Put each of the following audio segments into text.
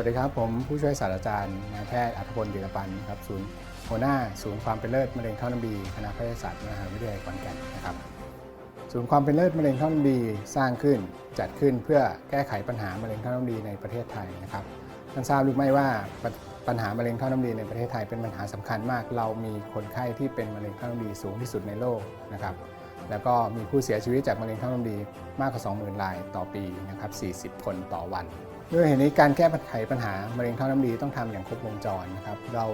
วัสดีครับ ผมผู้ช่วยศาสตราจารย์นายแพทย์อัธพลเดีรปันครับศูนย์หัวหน้าศูนย์ความเป็นเลิศมะเร็งท่อน้ำดีคณะแพทยศาสตร์มหาวิทยาลัยขอนแก่นนะครับ ศูนย์ความเป็นเลิศมะเร็งท่อน้ำดีสร้างขึ้นจัดขึ้นเพื่อแก้ไขปัญหามะเร็งท่อน้ำดีในประเทศไทยนะครับท่านทราบหรือไม่ว่าป,ปัญหามะเร็งท่อน้ำดีในประเทศไทยเป็นปัญหาสำคัญมาก เรามีคนไข้ที่เป็นมะเร็งท่อน้ำดีสูงที่สุดในโลกนะครับ แล้วก็มีผู้เสียชีวิตจากมะเร็งท่อน้ำดีมากกว่า 20,000 รายต่อปีนะครับ 40 คนต่อวัน ด้วยเหตุนี้การแก้ไขปัญหามะเร็งท่อน้ำดีต้องทำอย่างครบวงจรนะครับเรา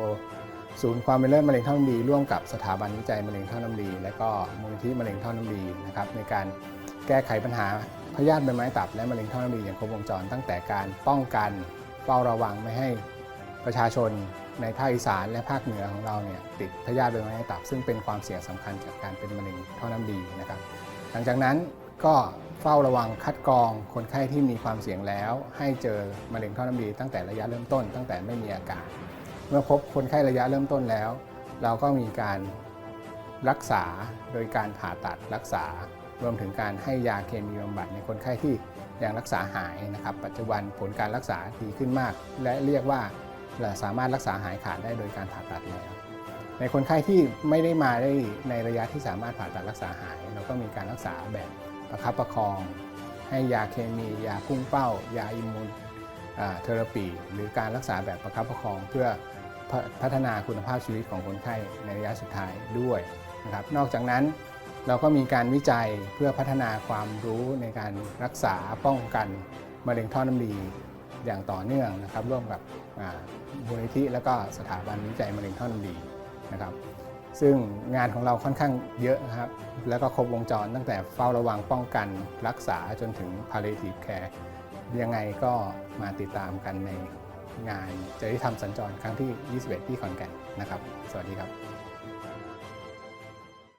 ศูนย์ความเป็นเลิศมะเร็งท่อน้ำดีร่วมกับสถาบันวิจัยมะเร็งท่อน้ำดี และก็มูลนิธิมะเร็งท่อน้ำดีนะครับในการแก้ไขปัญหาพยาธิใบไม้ตับและมะเร็งท่อน้ำดีอย่างครบวงจร ตั้งแต่การป้องกันเฝ้าระวังไม่ให้ประชาชน ในภาคอีสานและภาคเหนือของเราเนี่ยติดพยาธิใบไม้ตับ ซึ่งเป็นความเสี่ยงสำคัญจากการเป็นมะเร็งท่อน้ำดีนะครับ หลังจากนั้นก็เฝ้าระวังคัดกรองคนไข้ที่มีความเสี่ยงแล้ว ให้เจอมะเร็งท่อน้ำดี ตั้งแต่ระยะเริ่มต้น ตั้งแต่ไม่มีอาการเมื่อพบคนไข้ระยะเริ่มต้นแล้ว เราก็มีการรักษาโดยการผ่าตัดรักษารวมถึงการให้ยาเคมีบำบัดในคนไข้ที่ยังรักษาหายนะครับ ปัจจุบันผลการรักษาดีขึ้นมาก และเรียกว่า เราสามารถรักษาหายขาดได้โดยการผ่าตัดแล้วในคนไข้ที่ไม่ได้มาได้ในระยะที่สามารถผ่าตัดรักษาหาย เราก็มีการรักษาแบบประคับประคอง ให้ยาเคมี ยาพุ่งเป้า ยาอิมมูนเทอราปี หรือการรักษาแบบประคับประคอง เพื่อพพัฒนาคุณภาพชีวิตของคนไข้ในระยะสุดท้ายด้วยนะครับนอกจากนั้นเราก็มีการวิจัยเพื่อพัฒนาความรู้ในการรักษาป้องกันมะเร็งท่อน้ำดี อย่างต่อเนื่องนะครับร่วมกับมูลนิธิและก็สถาบันวิจัยมะเร็งท่อนดีนะครับซึ่งงานของเราค่อนข้างเยอะนะครับ แล้วก็ครบวงจรตั้งแต่เฝ้าระวังป้องกันรักษาจนถึง palliative care ยังไงก็มาติดตามกันในงานจริยธรรมสัญจรครั้งที่ 21 ที่ขอนแก่นนะครับ สวัสดีครับ